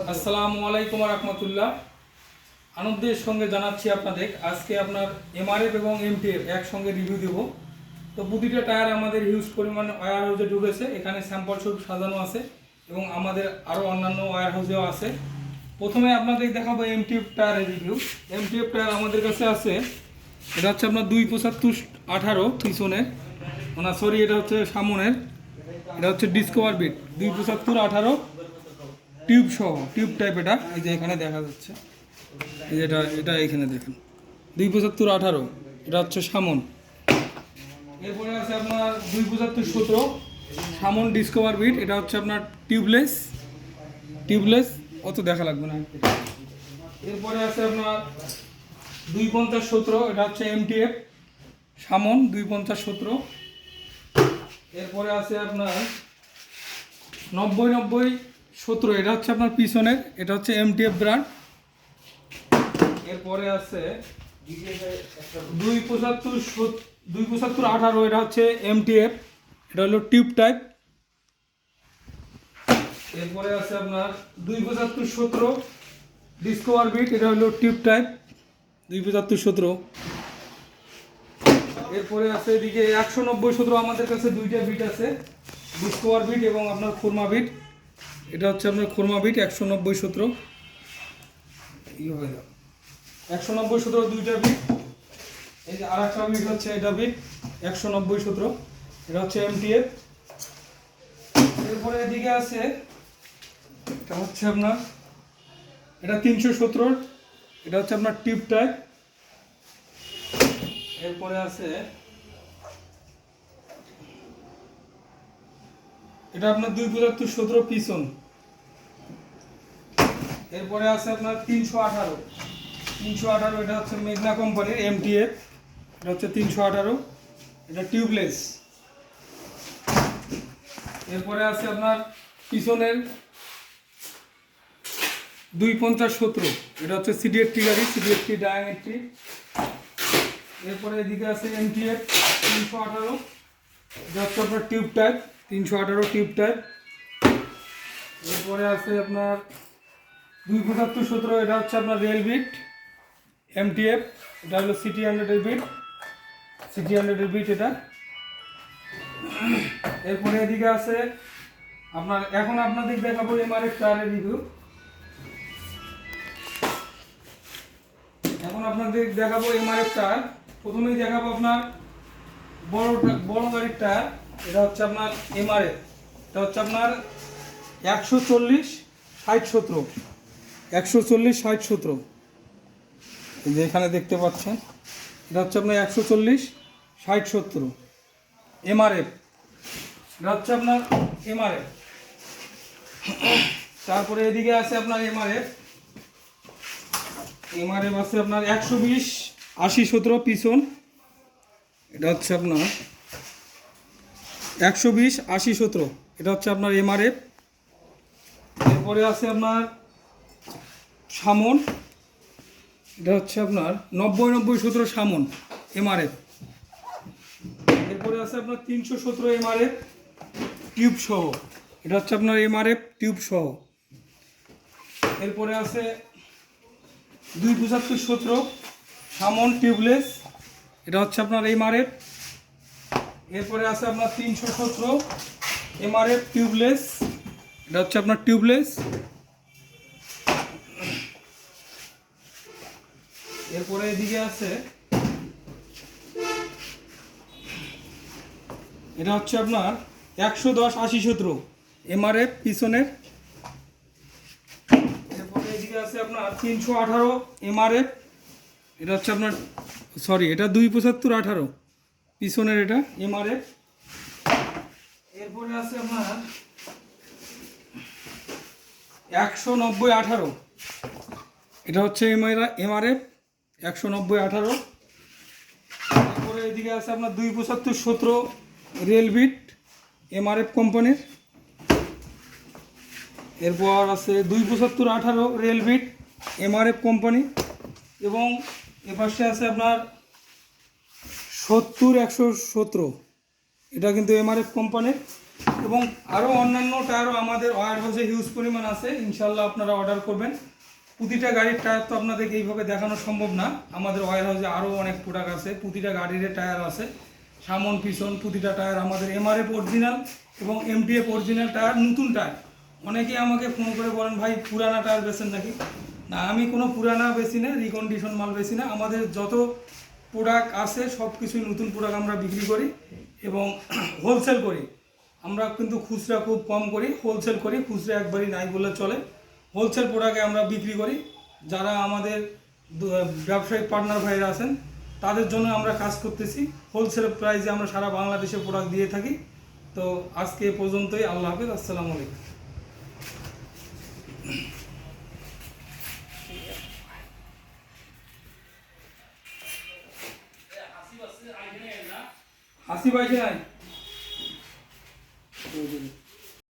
আসসালামু আলাইকুম রহমতুল্লাহ। আনন্দের সঙ্গে জানাচ্ছি আপনাদের, আজকে আপনার এমআরএফ এবং এমটিএফ একসঙ্গে রিভিউ দেব। তো প্রতিটা টায়ার আমাদের হিউজ পরিমাণ ওয়্যার হাউসে ঢুকেছে এখানে স্যাম্পল সব সাজানো আছে এবং আমাদের আরও অন্যান্য ওয়্যার হাউসেও আছে। প্রথমে আপনাদের দেখাবো এমটিএফ টায়ারের রিভিউ এমটিএফ টায়ার আমাদের কাছে আছে, এটা হচ্ছে আপনার দুই পঁচাত্তর আঠারো পিছনের। না সরি এটা হচ্ছে সামনের, এটা হচ্ছে ডিসকভার বিট দুই পঁচাত্তর আঠারো। টিউব সহ টিউব টাইপ এটা। এই যে এখানে দেখা যাচ্ছে। এই যে এটা এটা এখানে দেখেন। দুই পঁচাত্তর আঠারো এটা হচ্ছে সামন। এরপরে আছে আপনার দুই পঁচাত্তর সতেরো সামন ডিসকভার বিট এটা হচ্ছে আপনার টিউবলেস টিউবলেস অত দেখা লাগবে না। এরপরে আছে আপনার দুই পঞ্চাশ সতেরো এটা হচ্ছে এমটিএফ সামন দুই পঞ্চাশ সতেরো। এরপরে আছে আপনার নব্বই নব্বই সতেরো, এটা হচ্ছে আপনার পিছনের, এটা হচ্ছে এমটিএফ ব্র্যান্ড এরপরে আছে দুই পঁচাত্তর দুই পঁচাত্তর আঠারো, এটা হচ্ছে এমটিএফ এটা হলো টিউব টাইপ। এরপরে আছে আপনার দুই পঁচাত্তর সতেরো ডিসকভার বিট এটা হলো টিউব টাইপ। দুই পঁচাত্তর সতেরো। এরপরে আছে এদিকে একশো নব্বই সতেরো, আমাদের কাছে দুইটা বিট আছে ডিসকভার বিট এবং আপনার খুরমা বিট। এটা হচ্ছে আপনার খুরমা বিট, একশো নব্বই সতেরো। একশো নব্বই সতেরো দুইটা বিট। এই যে আর একটা বিট হচ্ছে এটা বিট, একশো নব্বই সতেরো। এটা হচ্ছে এম এমটিএফ। এরপরে এদিকে আছে, এটা হচ্ছে আপনার, এটা তিনশো সতেরো এটা হচ্ছে আপনার টিপ টাইপ এরপরে আছে, এটা আপনার দুই পঁচাত্তর সতেরো পিছন। এরপরে আছে আপনার তিনশো আঠারো। তিনশো আঠারো, এটা হচ্ছে মেঘনা কোম্পানির এমটিএফ এটা হচ্ছে তিনশো আঠারো। এটা টিউবলেস। এরপরে আছে আপনার পিছনের দুই পঞ্চাশ সতেরো, এটা হচ্ছে সিডিএফটি গাড়ি সিডিএফটি ডায়ামেট্রি। এরপরে এদিকে আছে এমটিএফ তিনশো আঠারো। এটা হচ্ছে আপনার টিউব টাইপ, তিনশো আঠারো টিউব টাইপ। এরপরে আছে আপনার দুই পঁচাত্তর সতেরো, এটা হচ্ছে আপনার রেল বিট এমটিএফ এটা হলো সিটি হান্ড্রেডের বিট সিটি হান্ড্রেডের বিট এটা। এরপরে এদিকে আছে আপনার, এখন আপনাদের দেখাবো এমআরএফ টায়ারের রিভিউ এখন আপনাদের দেখাবো এমআরএফ টায়ার প্রথমেই দেখাবো আপনার বড় বড় গাড়ির টায়ার এটা হচ্ছে আপনার এমআরএফ এটা হচ্ছে আপনার একশো চল্লিশ, ষাট সতেরো। একশো চল্লিশ ষাট সতেরো। এই যে এখানে দেখতে পাচ্ছেন, এটা হচ্ছে আপনার একশো চল্লিশ ষাট সতেরো। এমআরএফ, এটা হচ্ছে আপনার এমআরএফ। তারপরে এদিকে আছে আপনার এমআরএফ। এমআরএফ আছে আপনার একশো বিশ আশি সতেরো পিছন। এটা হচ্ছে আপনার একশো বিশ আশি সতেরো। এটা হচ্ছে আপনার এমআরএফ। এরপরে আছে আপনার সামন, এটা হচ্ছে আপনার নব্বই নব্বই সতেরো সামন, এমআরএফ। এরপরে আছে আপনার তিনশো সতেরো এমআরএফ, টিউব সহ। এটা হচ্ছে আপনার এমআরএফ, টিউব সহ। এরপরে আছে দুই পঁচাত্তর সতেরো, সামন টিউবলেস। এটা হচ্ছে আপনার এমআরএফ। এরপরে আছে আপনার তিনশো সতেরো, এমআরএফ টিউবলেস। এটা হচ্ছে আপনার টিউবলেস। এরপরে এদিকে আছে, এটা হচ্ছে আপনার একশো দশ আশি সতেরো, এমআরএফ পিছনের। এরপরে এদিকে আছে আপনার তিনশো আঠারো, এমআরএফ, এটা হচ্ছে আপনার সরি এটা দুই পঁচাত্তর আঠারো, পিছনের এটা, এমআরএফ। এরপরে আছে আপনার একশো নব্বই আঠারো, এটা হচ্ছে এমআরএফ একশো নব্বই আঠারো। তারপরে এদিকে আছে আপনার দুই পঁচাত্তর সতেরো রেলবিট এমআরএফ কোম্পানির। এরপর আছে দুই পঁচাত্তর আঠারো রেলবিট এমআরএফ কোম্পানি। এবং এপাশে আছে আপনার সত্তর একশো সতেরো। এটা কিন্তু এমআরএফ কোম্পানির। এবং আরও অন্যান্য টায়ারও আমাদের ওয়ার হাউসে হিউজ পরিমাণ আছে। ইনশাল্লাহ আপনারা অর্ডার করবেন। প্রতিটা গাড়ির টায়ার তো আপনাদেরকে এইভাবে দেখানো সম্ভব না। আমাদের ওয়ার হাউসে আরও অনেক প্রোডাক্ট আছে, প্রতিটা গাড়ির টায়ার আছে। সামন, পিছন, প্রতিটা টায়ার আমাদের এমআরএফ অরিজিনাল এবং এমটিএফ অরিজিনাল টায়ার নতুন টায়ার অনেকেই আমাকে ফোন করে বলেন, ভাই, পুরানা টায়ার বেছেন নাকি? না, আমি কোনো পুরানা বেশি না রিকন্ডিশন মাল বেশি না। আমাদের যত প্রোডাক্ট আছে সব কিছুই নতুন প্রোডাক্ট আমরা বিক্রি করি এবং হোলসেল করি। আমরা কিন্তু খুচরা খুব কম করি হোলসেল করি, খুচরা একবারই নাই বললে চলে। হোলসেল প্রোডাক্টে আমরা বিক্রি করি। যারা আমাদের ব্যবসায়িক পার্টনার ভাইরা আছেন, তাদের জন্য আমরা কাজ করতেছি। হোলসেল প্রাইসে আমরা সারা বাংলাদেশে প্রোডাক্ট দিয়ে থাকি। তো আজকে পর্যন্তই। আল্লাহ হাফিজ। আসসালামু আলাইকুম। হাসি পাইছে নাই